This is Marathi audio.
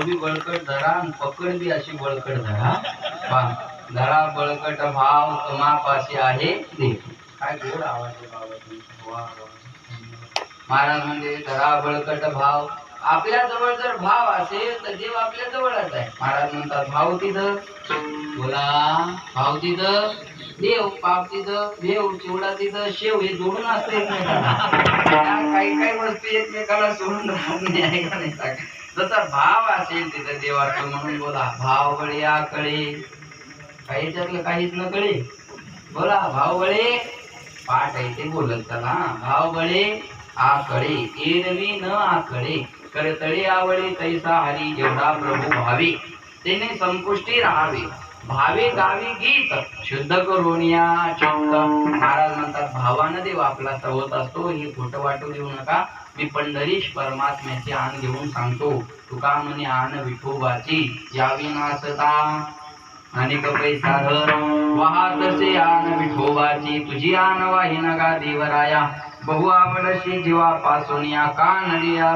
भाऊबी बळकट आणि पकड बी अशी बळकट धरा. पा धरा बळकट भाव समापाशी आहे काय गोड आवाज आहे बाबा महाराज म्हणजे धरा बळकट भाव. आपल्या जवळ जर भाव असेल तर देव आपल्या जवळच आहे. महाराज म्हणतात भाव तिथं बोला. भाव तिथं देव पाप तिथं देव चिवडा तिथं शेव हे जोडून असतं एकमेकाला. काही काही वस्तू एकमेकाला सोडून राहत नाही आहे का नाही. जसा भाव असेल तिथं देवाचं म्हणून बोला भाव गळे आकळे. काही याच्यातलं काहीच न कळे बोला भाव गळे पाठ आहे ते बोलत चला. भाव गळे आकळे एरवी न आकडे करतळे आवळे तैसा हरी जेवढा प्रभू भावे. तेने संपुष्टी राहावे. भावे गावी गीत शुद्ध करून या चित्त महाराज म्हणतात भावानं देव आपला सवत असतो हे खोटं वाटू देऊ नका. मी पंढरीश परमात्म्याची आण घेऊन सांगतो तुका म्हणे आण विठोबाची. यावी नाचता अनेक पैसा धर. वाहतसे आण विठोबाची. तुझी आण वाहिना गा देवराया. बहु आवडशी जीवा पासून या कानडी या